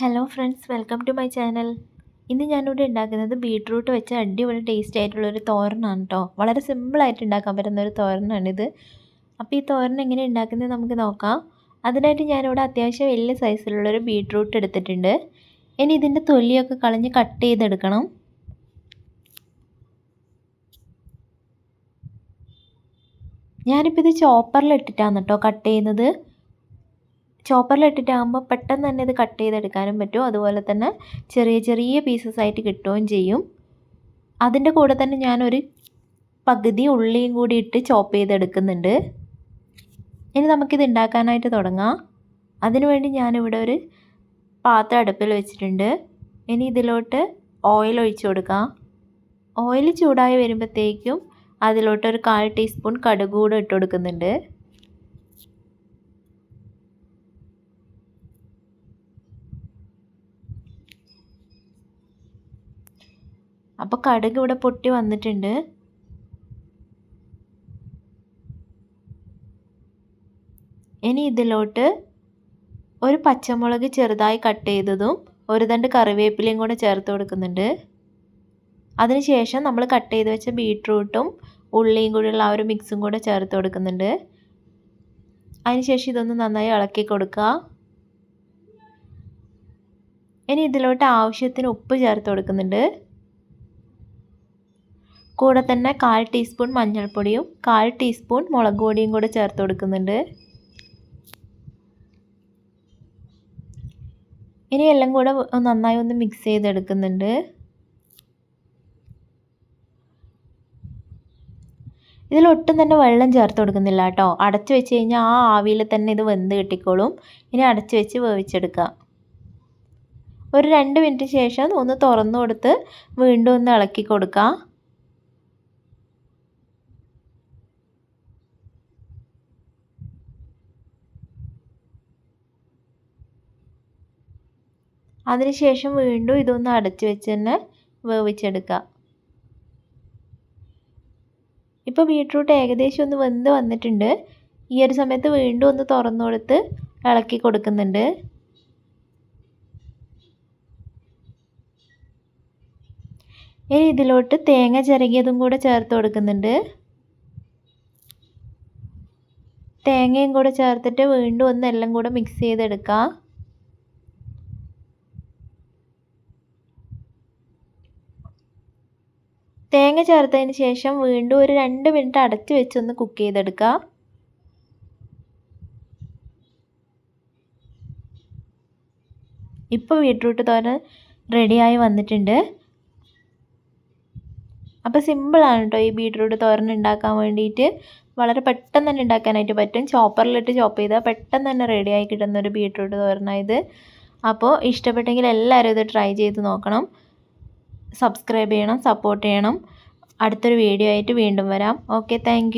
Hello friends welcome to my channel ഇന്ന് ഞാനിവിടെ ഉണ്ടാക്കുന്നത് ബീട്രൂട്ട് വെച്ച് അടിപൊളി ടേസ്റ്റ് ആയിട്ടുള്ളൊരു തോരനാണ് കേട്ടോ വളരെ സിമ്പിളായിട്ട് ഉണ്ടാക്കാൻ പറ്റുന്ന ഒരു തോരനാണിത്. അപ്പോൾ ഈ തോരൻ എങ്ങനെ ഉണ്ടാക്കുന്നത് നമുക്ക് നോക്കാം. അതിനായിട്ട് ഞാനിവിടെ അത്യാവശ്യം വലിയ സൈസിലുള്ളൊരു ബീട്രൂട്ട് എടുത്തിട്ടുണ്ട്. ഇനി ഇതിന്റെ തൊലിയൊക്കെ കളഞ്ഞ് കട്ട് ചെയ്തെടുക്കണം. ഞാനിപ്പോൾ ഇത് ചോപ്പറിലിട്ടിട്ടാണ് കേട്ടോ കട്ട് ചെയ്യുന്നത്. ചോപ്പറിലിട്ടിട്ടാകുമ്പോൾ പെട്ടെന്ന് തന്നെ ഇത് കട്ട് ചെയ്തെടുക്കാനും പറ്റും. അതുപോലെ തന്നെ ചെറിയ ചെറിയ പീസസ് ആയിട്ട് കിട്ടുകയും ചെയ്യും. അതിന്റെ കൂടെ തന്നെ ഞാനൊരു പകുതി ഉള്ളിയും കൂടി ഇട്ട് ചോപ്പ് ചെയ്തെടുക്കുന്നുണ്ട്. ഇനി നമുക്കിത് ഉണ്ടാക്കാനായിട്ട് തുടങ്ങാം. അതിനുവേണ്ടി ഞാനിവിടെ ഒരു പാത്രം അടുപ്പിൽ വെച്ചിട്ടുണ്ട്. ഇനി ഇതിലോട്ട് ഓയിൽ ഒഴിച്ചു കൊടുക്കാം. ഓയിൽ ചൂടായി വരുമ്പോഴത്തേക്കും അതിലോട്ട് ഒരു കാൽ ടീസ്പൂൺ കടുക് കൂടെ ഇട്ട് കൊടുക്കുന്നുണ്ട്. അപ്പോൾ കടുക് ഇവിടെ പൊട്ടി വന്നിട്ടുണ്ട്. ഇനി ഇതിലോട്ട് ഒരു പച്ചമുളക് ചെറുതായി കട്ട് ചെയ്തതും ഒരു തണ്ട് കറിവേപ്പിലയും കൂടെ ചേർത്ത് കൊടുക്കുന്നുണ്ട്. അതിനുശേഷം നമ്മൾ കട്ട് ചെയ്ത് വെച്ച ബീട്രൂട്ടും ഉള്ളിയും കൂടിയുള്ള ആ ഒരു മിക്സും കൂടെ ചേർത്ത് കൊടുക്കുന്നുണ്ട്. അതിനുശേഷം ഇതൊന്ന് നന്നായി ഇളക്കി കൊടുക്കുക. ഇനി ഇതിലോട്ട് ആവശ്യത്തിന് ഉപ്പ് ചേർത്ത് കൊടുക്കുന്നുണ്ട്. കൂടെ തന്നെ കാൽ ടീസ്പൂൺ മഞ്ഞൾപ്പൊടിയും കാൽ ടീസ്പൂൺ മുളക് പൊടിയും കൂടെ ചേർത്ത് കൊടുക്കുന്നുണ്ട്. ഇനി എല്ലാം കൂടെ നന്നായി ഒന്ന് മിക്സ് ചെയ്തെടുക്കുന്നുണ്ട്. ഇതിലൊട്ടും തന്നെ വെള്ളം ചേർത്ത് കൊടുക്കുന്നില്ല കേട്ടോ. അടച്ചു വെച്ച് കഴിഞ്ഞാൽ ആ ആവിയിൽ തന്നെ ഇത് വെന്ത് കിട്ടിക്കോളും. ഇനി അടച്ചു വെച്ച് വേവിച്ചെടുക്കുക. ഒരു രണ്ട് മിനിറ്റ് ശേഷം ഒന്ന് തുറന്നു കൊടുത്ത് വീണ്ടും ഒന്ന് ഇളക്കി കൊടുക്കുക. അതിനുശേഷം വീണ്ടും ഇതൊന്ന് അടച്ചു വെച്ച് തന്നെ വേവിച്ചെടുക്കുക ഇപ്പോൾ ബീട്രൂട്ട് ഏകദേശം ഒന്ന് വെന്ത് വന്നിട്ടുണ്ട്. ഈ ഒരു സമയത്ത് വീണ്ടും ഒന്ന് തുറന്നു കൊടുത്ത് ഇളക്കി കൊടുക്കുന്നുണ്ട്. ഇനി ഇതിലോട്ട് തേങ്ങ ചിരകിയതും കൂടെ ചേർത്ത് കൊടുക്കുന്നുണ്ട്. തേങ്ങയും കൂടെ ചേർത്തിട്ട് വീണ്ടും ഒന്ന് എല്ലാം കൂടെ മിക്സ് ചെയ്തെടുക്കാം. തേങ്ങ ചേർത്തതിന് ശേഷം വീണ്ടും ഒരു രണ്ട് മിനിറ്റ് അടച്ച് വെച്ചൊന്ന് കുക്ക് ചെയ്തെടുക്കുക ഇപ്പോൾ ബീട്രൂട്ട് തോരൻ റെഡിയായി വന്നിട്ടുണ്ട്. അപ്പോൾ സിമ്പിളാണ് കേട്ടോ ഈ ബീട്രൂട്ട് തോരൻ ഉണ്ടാക്കാൻ വേണ്ടിയിട്ട്. വളരെ പെട്ടെന്ന് തന്നെ ഉണ്ടാക്കാനായിട്ട് പറ്റും. ചോപ്പറിലിട്ട് ചോപ്പ് ചെയ്താൽ പെട്ടെന്ന് തന്നെ റെഡിയായി കിട്ടുന്ന ഒരു ബീട്രൂട്ട് തോരനായത് അപ്പോൾ ഇഷ്ടപ്പെട്ടെങ്കിൽ എല്ലാവരും ഇത് ട്രൈ ചെയ്ത് നോക്കണം. സബ്സ്ക്രൈബ് ചെയ്യണം സപ്പോർട്ട് ചെയ്യണം. അടുത്തൊരു വീഡിയോ ആയിട്ട് വീണ്ടും വരാം. Okay thank